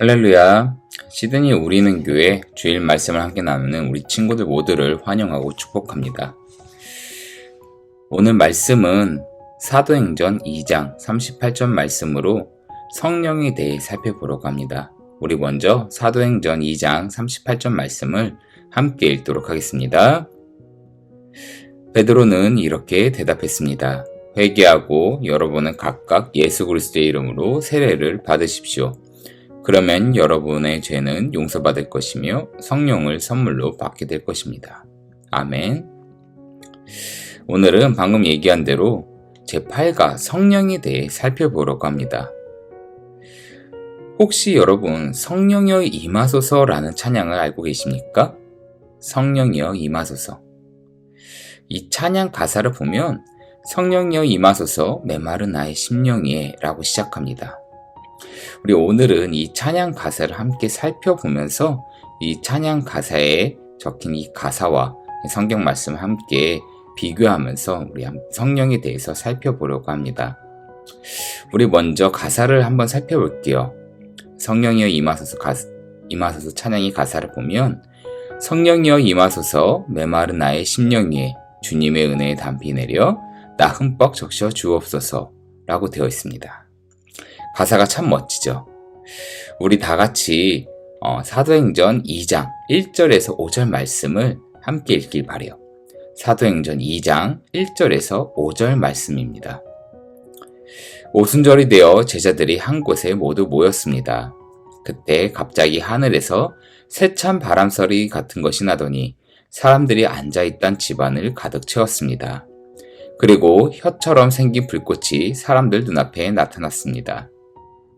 할렐루야. 시드니 우리는 교회 주일 말씀을 함께 나누는 우리 친구들 모두를 환영하고 축복합니다. 오늘 말씀은 사도행전 2장 38절 말씀으로 성령에 대해 살펴보려고 합니다. 우리 먼저 사도행전 2장 38절 말씀을 함께 읽도록 하겠습니다. 베드로는 이렇게 대답했습니다. 회개하고 여러분은 각각 예수 그리스도의 이름으로 세례를 받으십시오. 그러면 여러분의 죄는 용서받을 것이며 성령을 선물로 받게 될 것입니다. 아멘. 오늘은 방금 얘기한 대로 제8가 성령에 대해 살펴보려고 합니다. 혹시 여러분 성령여 임하소서라는 찬양을 알고 계십니까? 성령여 임하소서. 이 찬양 가사를 보면 성령여 임하소서 메마른 나의 심령이에 라고 시작합니다. 우리 오늘은 이 찬양 가사를 함께 살펴보면서 이 찬양 가사에 적힌 이 가사와 성경 말씀을 함께 비교하면서 우리 성령에 대해서 살펴보려고 합니다. 우리 먼저 가사를 한번 살펴볼게요. 성령이여 임하소서 가, 임하소서 찬양의 가사를 보면 성령이여 임하소서 메마른 나의 심령 위에 주님의 은혜에 담비 내려 나 흠뻑 적셔 주옵소서 라고 되어 있습니다. 가사가 참 멋지죠. 우리 다 같이 어, 사도행전 2장 1절에서 5절 말씀을 함께 읽길 바래요. 사도행전 2장 1절에서 5절 말씀입니다. 오순절이 되어 제자들이 한 곳에 모두 모였습니다. 그때 갑자기 하늘에서 세찬 바람소리 같은 것이 나더니 사람들이 앉아있던 집안을 가득 채웠습니다. 그리고 혀처럼 생긴 불꽃이 사람들 눈앞에 나타났습니다.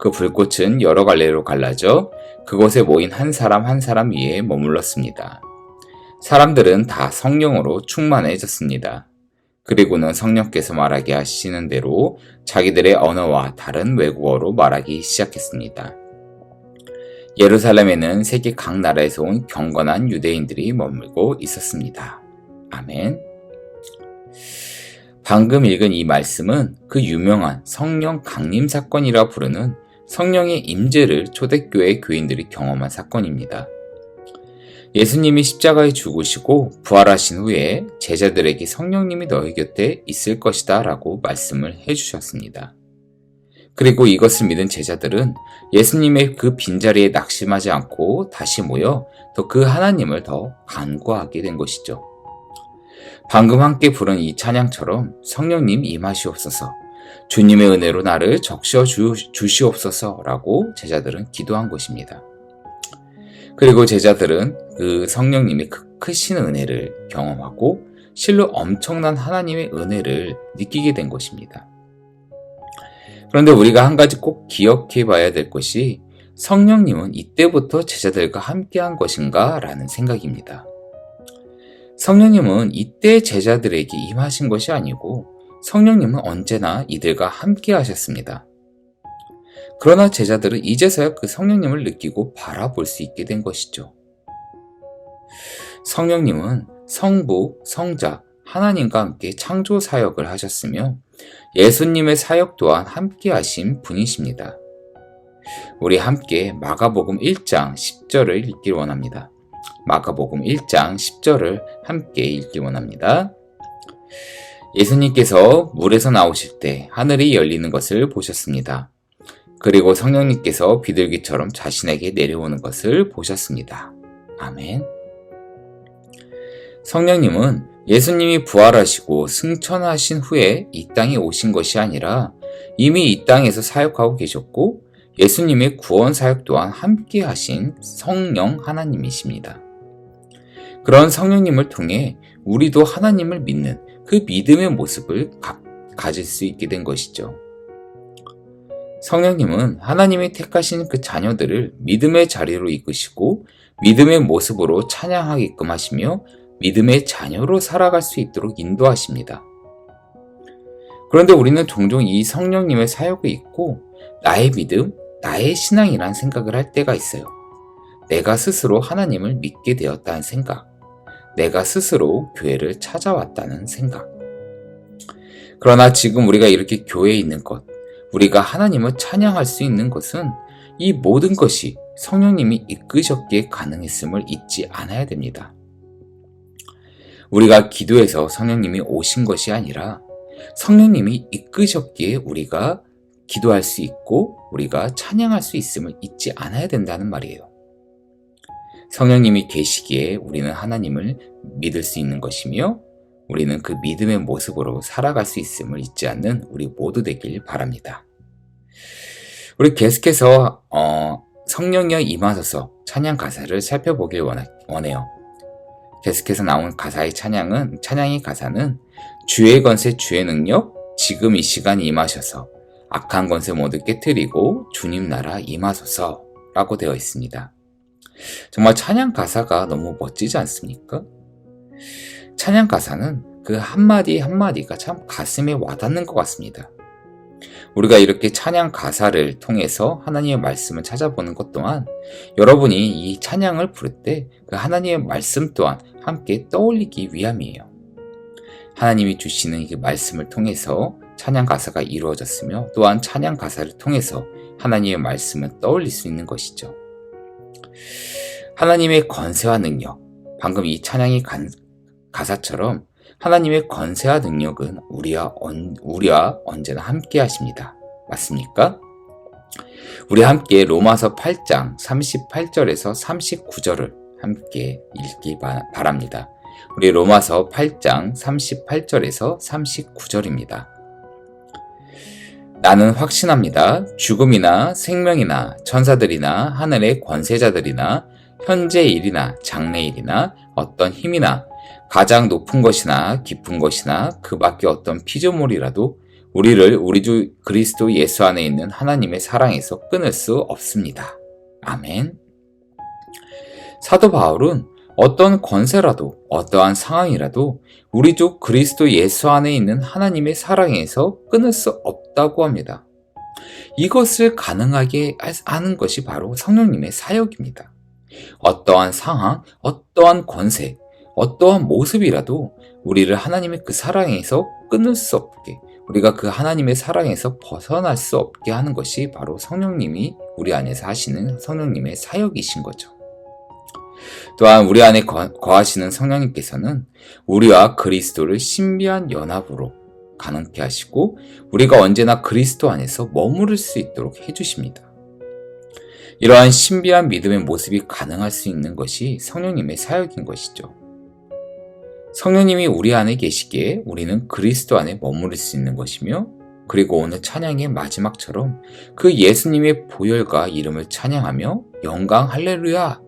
그 불꽃은 여러 갈래로 갈라져 그곳에 모인 한 사람 한 사람 위에 머물렀습니다. 사람들은 다 성령으로 충만해졌습니다. 그리고는 성령께서 말하게 하시는 대로 자기들의 언어와 다른 외국어로 말하기 시작했습니다. 예루살렘에는 세계 각 나라에서 온 경건한 유대인들이 머물고 있었습니다. 아멘. 방금 읽은 이 말씀은 그 유명한 성령 강림 사건이라 부르는 성령의 임재를 초대교회 교인들이 경험한 사건입니다. 예수님이 십자가에 죽으시고 부활하신 후에 제자들에게 성령님이 너희 곁에 있을 것이다 라고 말씀을 해주셨습니다. 그리고 이것을 믿은 제자들은 예수님의 그 빈자리에 낙심하지 않고 다시 모여 더 그 하나님을 더 간구하게 된 것이죠. 방금 함께 부른 이 찬양처럼 성령님 임하시옵소서 주님의 은혜로 나를 적셔 주, 주시옵소서라고 제자들은 기도한 것입니다. 그리고 제자들은 그 성령님의 그 크신 은혜를 경험하고 실로 엄청난 하나님의 은혜를 느끼게 된 것입니다. 그런데 우리가 한 가지 꼭 기억해 봐야 될 것이 성령님은 이때부터 제자들과 함께 한 것인가 라는 생각입니다. 성령님은 이때 제자들에게 임하신 것이 아니고 성령님은 언제나 이들과 함께 하셨습니다. 그러나 제자들은 이제서야 그 성령님을 느끼고 바라볼 수 있게 된 것이죠. 성령님은 성부, 성자, 하나님과 함께 창조 사역을 하셨으며 예수님의 사역 또한 함께 하신 분이십니다. 우리 함께 마가복음 1장 10절을 읽기 원합니다. 마가복음 1장 10절을 함께 읽기 원합니다. 예수님께서 물에서 나오실 때 하늘이 열리는 것을 보셨습니다. 그리고 성령님께서 비둘기처럼 자신에게 내려오는 것을 보셨습니다. 아멘. 성령님은 예수님이 부활하시고 승천하신 후에 이 땅에 오신 것이 아니라 이미 이 땅에서 사역하고 계셨고 예수님의 구원 사역 또한 함께 하신 성령 하나님이십니다. 그런 성령님을 통해 우리도 하나님을 믿는 그 믿음의 모습을 가, 가질 수 있게 된 것이죠. 성령님은 하나님이 택하신 그 자녀들을 믿음의 자리로 이끄시고 믿음의 모습으로 찬양하게끔 하시며 믿음의 자녀로 살아갈 수 있도록 인도하십니다. 그런데 우리는 종종 이 성령님의 사역을 잊고 나의 믿음, 나의 신앙이란 생각을 할 때가 있어요. 내가 스스로 하나님을 믿게 되었다는 생각. 내가 스스로 교회를 찾아왔다는 생각. 그러나 지금 우리가 이렇게 교회에 있는 것, 우리가 하나님을 찬양할 수 있는 것은 이 모든 것이 성령님이 이끄셨기에 가능했음을 잊지 않아야 됩니다. 우리가 기도해서 성령님이 오신 것이 아니라 성령님이 이끄셨기에 우리가 기도할 수 있고 우리가 찬양할 수 있음을 잊지 않아야 된다는 말이에요. 성령님이 계시기에 우리는 하나님을 믿을 수 있는 것이며 우리는 그 믿음의 모습으로 살아갈 수 있음을 잊지 않는 우리 모두 되길 바랍니다. 우리 계속해서 어, 성령이 임하소서 찬양 가사를 살펴보길 원해요. 계속해서 나온 가사의 찬양은 찬양의 가사는 주의 권세 주의 능력 지금 이 시간 임하셔서 악한 권세 모두 깨뜨리고 주님 나라 임하소서 라고 되어 있습니다. 정말 찬양 가사가 너무 멋지지 않습니까? 찬양 가사는 그 한마디 한마디가 참 가슴에 와닿는 것 같습니다. 우리가 이렇게 찬양 가사를 통해서 하나님의 말씀을 찾아보는 것 또한 여러분이 이 찬양을 부를 때 그 하나님의 말씀 또한 함께 떠올리기 위함이에요. 하나님이 주시는 이 말씀을 통해서 찬양 가사가 이루어졌으며 또한 찬양 가사를 통해서 하나님의 말씀을 떠올릴 수 있는 것이죠. 하나님의 건세와 능력, 방금 이 찬양의 가사처럼 하나님의 건세와 능력은 우리와, 언, 우리와 언제나 함께 하십니다. 맞습니까? 우리 함께 로마서 8장 38절에서 39절을 함께 읽기 바랍니다. 우리 로마서 8장 38절에서 39절입니다. 나는 확신합니다. 죽음이나 생명이나 천사들이나 하늘의 권세자들이나 현재 일이나 장래 일이나 어떤 힘이나 가장 높은 것이나 깊은 것이나 그 밖에 어떤 피조물이라도 우리를 우리 주 그리스도 예수 안에 있는 하나님의 사랑에서 끊을 수 없습니다. 아멘. 사도 바울은 어떤 권세라도 어떠한 상황이라도 우리 주 그리스도 예수 안에 있는 하나님의 사랑에서 끊을 수 없다고 합니다. 이것을 가능하게 하는 것이 바로 성령님의 사역입니다. 어떠한 상황, 어떠한 권세, 어떠한 모습이라도 우리를 하나님의 그 사랑에서 끊을 수 없게 우리가 그 하나님의 사랑에서 벗어날 수 없게 하는 것이 바로 성령님이 우리 안에서 하시는 성령님의 사역이신 거죠. 또한 우리 안에 거하시는 성령님께서는 우리와 그리스도를 신비한 연합으로 가능케 하시고 우리가 언제나 그리스도 안에서 머무를 수 있도록 해주십니다. 이러한 신비한 믿음의 모습이 가능할 수 있는 것이 성령님의 사역인 것이죠. 성령님이 우리 안에 계시기에 우리는 그리스도 안에 머무를 수 있는 것이며 그리고 오늘 찬양의 마지막처럼 그 예수님의 보혈과 이름을 찬양하며 영광 할렐루야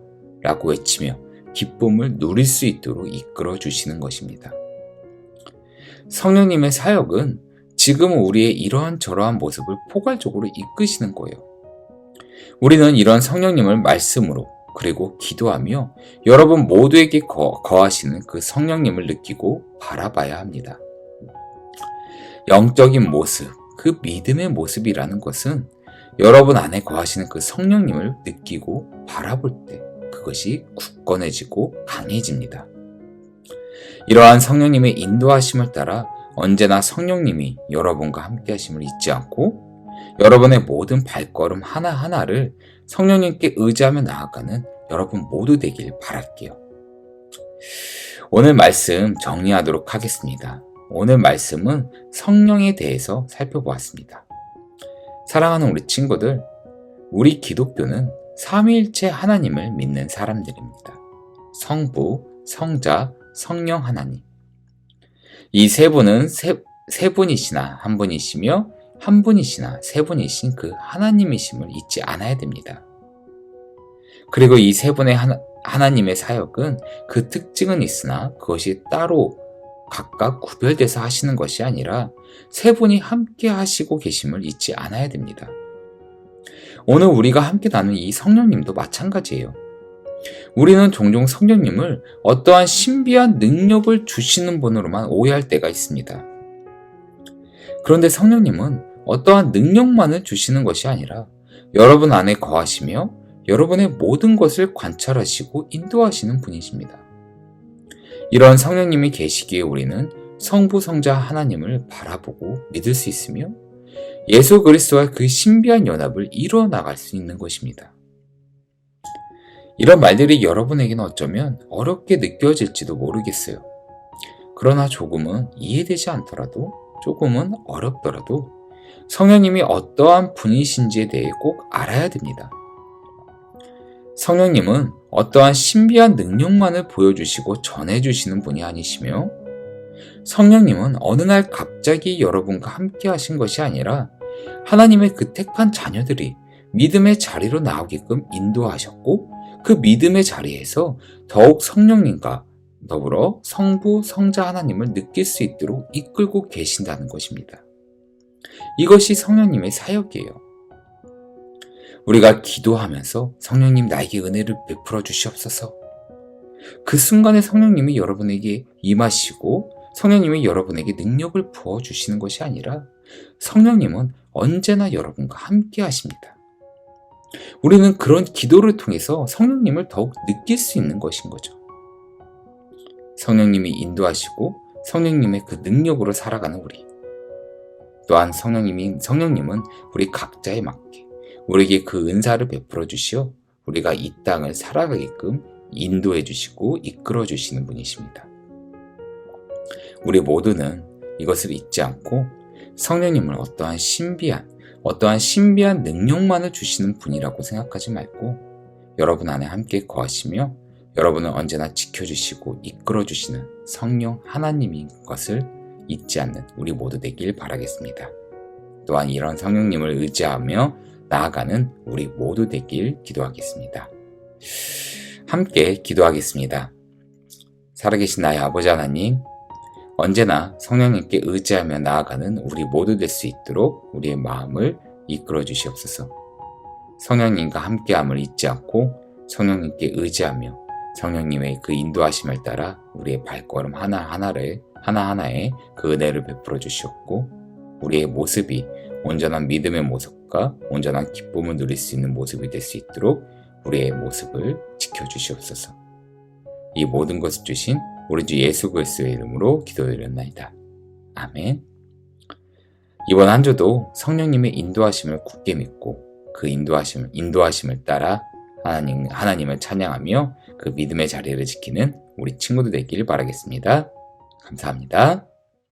라고 외치며 기쁨을 누릴 수 있도록 이끌어 주시는 것입니다. 성령님의 사역은 지금 우리의 이러한 저러한 모습을 포괄적으로 이끄시는 거예요. 우리는 이런 성령님을 말씀으로 그리고 기도하며 여러분 모두에게 거, 거하시는 그 성령님을 느끼고 바라봐야 합니다. 영적인 모습, 그 믿음의 모습이라는 것은 여러분 안에 거하시는 그 성령님을 느끼고 바라볼 때 그것이 굳건해지고 강해집니다. 이러한 성령님의 인도하심을 따라 언제나 성령님이 여러분과 함께 하심을 잊지 않고 여러분의 모든 발걸음 하나하나를 성령님께 의지하며 나아가는 여러분 모두 되길 바랄게요. 오늘 말씀 정리하도록 하겠습니다. 오늘 말씀은 성령에 대해서 살펴보았습니다. 사랑하는 우리 친구들, 우리 기독교는 삼위일체 하나님을 믿는 사람들입니다. 성부, 성자, 성령 하나님. 이 세 분은 세, 세 분이시나 한 분이시며 한 분이시나 세 분이신 그 하나님이심을 잊지 않아야 됩니다. 그리고 이 세 분의 하나, 하나님의 사역은 그 특징은 있으나 그것이 따로 각각 구별돼서 하시는 것이 아니라 세 분이 함께 하시고 계심을 잊지 않아야 됩니다. 오늘 우리가 함께 나눈 이 성령님도 마찬가지예요. 우리는 종종 성령님을 어떠한 신비한 능력을 주시는 분으로만 오해할 때가 있습니다. 그런데 성령님은 어떠한 능력만을 주시는 것이 아니라 여러분 안에 거하시며 여러분의 모든 것을 관찰하시고 인도하시는 분이십니다. 이런 성령님이 계시기에 우리는 성부 성자 하나님을 바라보고 믿을 수 있으며 예수 그리스도와 그 신비한 연합을 이루어 나갈 수 있는 것입니다. 이런 말들이 여러분에게는 어쩌면 어렵게 느껴질지도 모르겠어요. 그러나 조금은 이해되지 않더라도 조금은 어렵더라도 성령님이 어떠한 분이신지에 대해 꼭 알아야 됩니다. 성령님은 어떠한 신비한 능력만을 보여주시고 전해주시는 분이 아니시며 성령님은 어느 날 갑자기 여러분과 함께 하신 것이 아니라 하나님의 그 택한 자녀들이 믿음의 자리로 나오게끔 인도하셨고 그 믿음의 자리에서 더욱 성령님과 더불어 성부, 성자 하나님을 느낄 수 있도록 이끌고 계신다는 것입니다. 이것이 성령님의 사역이에요. 우리가 기도하면서 성령님 나에게 은혜를 베풀어 주시옵소서. 그 순간에 성령님이 여러분에게 임하시고 성령님이 여러분에게 능력을 부어 주시는 것이 아니라 성령님은 언제나 여러분과 함께 하십니다. 우리는 그런 기도를 통해서 성령님을 더욱 느낄 수 있는 것인 거죠. 성령님이 인도하시고 성령님의 그 능력으로 살아가는 우리. 또한 성령님이 성령님은 우리 각자에 맞게 우리에게 그 은사를 베풀어 주시어 우리가 이 땅을 살아가게끔 인도해 주시고 이끌어 주시는 분이십니다. 우리 모두는 이것을 잊지 않고 성령님을 어떠한 신비한 어떠한 신비한 능력만을 주시는 분이라고 생각하지 말고 여러분 안에 함께 거하시며 여러분을 언제나 지켜주시고 이끌어주시는 성령 하나님인 것을 잊지 않는 우리 모두 되길 바라겠습니다. 또한 이런 성령님을 의지하며 나아가는 우리 모두 되길 기도하겠습니다. 함께 기도하겠습니다. 살아계신 나의 아버지 하나님, 언제나 성령님께 의지하며 나아가는 우리 모두 될 수 있도록 우리의 마음을 이끌어 주시옵소서. 성령님과 함께함을 잊지 않고 성령님께 의지하며 성령님의 그 인도하심을 따라 우리의 발걸음 하나하나를 하나하나에 그 은혜를 베풀어 주시옵고 우리의 모습이 온전한 믿음의 모습과 온전한 기쁨을 누릴 수 있는 모습이 될 수 있도록 우리의 모습을 지켜 주시옵소서. 이 모든 것을 주신 우리 주 예수 그리스도의 이름으로 기도드렸나이다. 아멘. 이번 한 주도 성령님의 인도하심을 굳게 믿고 그 인도하심 인도하심을 따라 하나님 하나님을 찬양하며 그 믿음의 자리를 지키는 우리 친구들 되기를 바라겠습니다. 감사합니다.